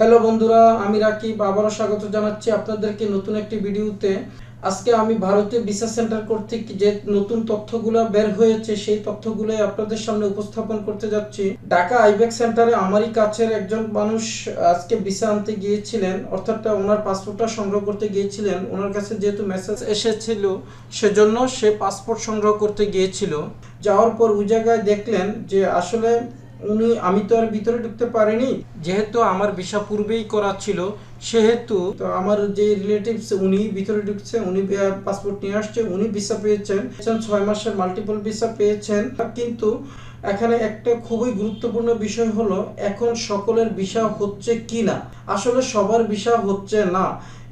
Hello বন্ধুরা, আমি রাকিব, আবারও স্বাগত জানাচ্ছি আপনাদেরকে নতুন একটি ভিডিওতে। আজকে আমি ভারতীয় ভিসা সেন্টার কর্তৃক যে নতুন তথ্যগুলো বের হয়েছে, সেই তথ্যগুলো আপনাদের সামনে উপস্থাপন করতে যাচ্ছি। ঢাকা আইবেক সেন্টারে আমারই কাছের একজন মানুষ আজকে ভিসা আনতে গিয়েছিলেন, অর্থাৎ ওনার পাসপোর্টটা সংগ্রহ করতে গিয়েছিলেন। ওনার কাছে যেহেতু মেসেজ এসেছিল, সেজন্য সে পাসপোর্ট সংগ্রহ করতে গিয়েছিল। যাওয়ার পর ওই জায়গায় দেখলেন যে আসলে উনি, আমি তো আর ভিতরে ঢুকতে পারিনি। যেহেতু আমার ভিসা পূর্বেই করা ছিল, সেহেতু তো আমার যে রিলেটিভস উনি ভিতরে ঢুকছে, উনি পাসপোর্ট নিয়ে আসছে, উনি ভিসা পেয়েছেন। ছয় মাসের মাল্টিপল ভিসা পেয়েছেন। কিন্তু এখানে একটা খুবই গুরুত্বপূর্ণ বিষয় হলো, এখন সকলের ভিসা হচ্ছে কি না? আসলে সবার ভিসা হচ্ছে না।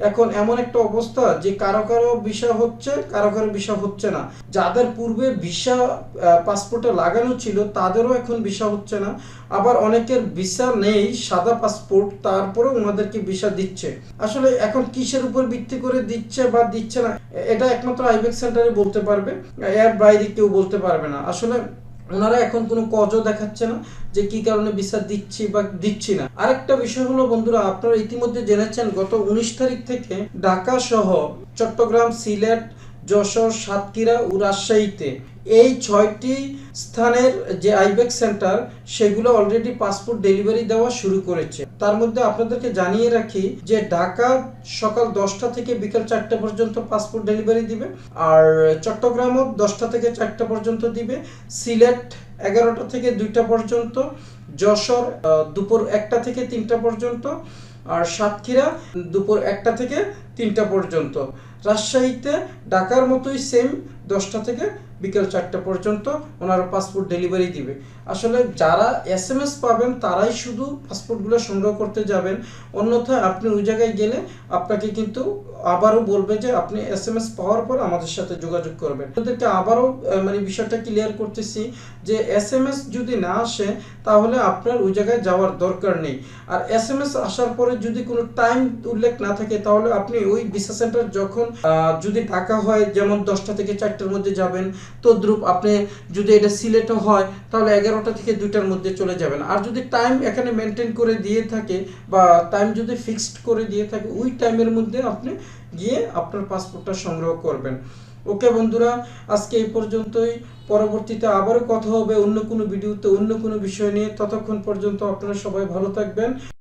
এখন এমন একটা অবস্থা যে কারও কারও ভিসা হচ্ছে, কারও কারও ভিসা হচ্ছে না। যাদের পূর্বে ভিসা পাসপোর্টে লাগানো ছিল, তাদেরও এখন ভিসা হচ্ছে না। আবার অনেকের ভিসা নেই, সাদা পাসপোর্ট তারপরে ওনাদেরকে ভিসা দিচ্ছে। আসলে এখন কিসের উপর ভিত্তি করে দিচ্ছে বা দিচ্ছে না এটা একমাত্র আইবেক সেন্টারে বলতে পারবে। এর বাইরে কেউ বলতে পারবে না। আসলে ওনারা এখন কোনো কজও দেখাচ্ছে না যে কি কারণে ভিসা দিচ্ছি বা দিচ্ছি না। আরেকটা বিষয় হলো, বন্ধুরা, আপনারা ইতিমধ্যে জেনেছেন, গত উনিশ তারিখ থেকে ঢাকা সহ চট্টগ্রাম, সিলেট যশোর, সাতক্ষীরা ও রাজশাহীতে। এই ছয়টি স্থানের যে আইবেক সেন্টার, সেগুলো অলরেডি পাসপোর্ট ডেলিভারি দেওয়া শুরু করেছে। তার মধ্যে আপনাদেরকে জানিয়ে রাখি যে ঢাকা সকাল দশটা থেকে বিকাল চারটা পর্যন্ত পাসপোর্ট ডেলিভারি দিবে, আর চট্টগ্রামও দশটা থেকে চারটা পর্যন্ত দিবে, সিলেট এগারোটা থেকে দুইটা পর্যন্ত, যশোর দুপুর একটা থেকে তিনটা পর্যন্ত আর সাতক্ষীরা দুপুর একটা থেকে তিনটা পর্যন্ত। রাজশাহীতে ঢাকার মতোই সেম দশটা থেকে বিকেল চারটা পর্যন্ত ওনারা পাসপোর্ট ডেলিভারি দিবে। আসলে যারা এস এম এস পাবেন, তারাই শুধু পাসপোর্টগুলো সংগ্রহ করতে যাবেন। অন্যথায় আপনি ওই জায়গায় গেলে আপনাকে কিন্তু আবারও বলবে যে আপনি এস এম এস পাওয়ার পর আমাদের সাথে যোগাযোগ করবেন। আপনাদেরকে আবারও মানে বিষয়টা ক্লিয়ার করতেছি যে এস এম এস যদি না আসে, তাহলে আপনার ওই জায়গায় যাওয়ার দরকার নেই। আর এস এম এস আসার পরে যদি কোনো টাইম উল্লেখ না থাকে, তাহলে আপনি ওই ভিসা সেন্টার যখন যদি ঢাকা হয়, যেমন দশটা থেকে চারটার মধ্যে যাবেন তদ্রুপ আপনি যদি এটা সিলেটও হয়, তাহলে এগারোটা থেকে দুইটার মধ্যে চলে যাবেন। আর যদি টাইম এখানে মেনটেন করে দিয়ে থাকে বা টাইম যদি ফিক্সড করে দিয়ে থাকে, ওই টাইমের মধ্যে আপনি গিয়ে আপনার পাসপোর্টটা সংগ্রহ করবেন। ওকে বন্ধুরা, আজকে এই পর্যন্তই। পরবর্তীতে আবারও কথা হবে অন্য কোনো ভিডিওতে অন্য কোনো বিষয় নিয়ে। ততক্ষণ পর্যন্ত আপনারা সবাই ভালো থাকবেন।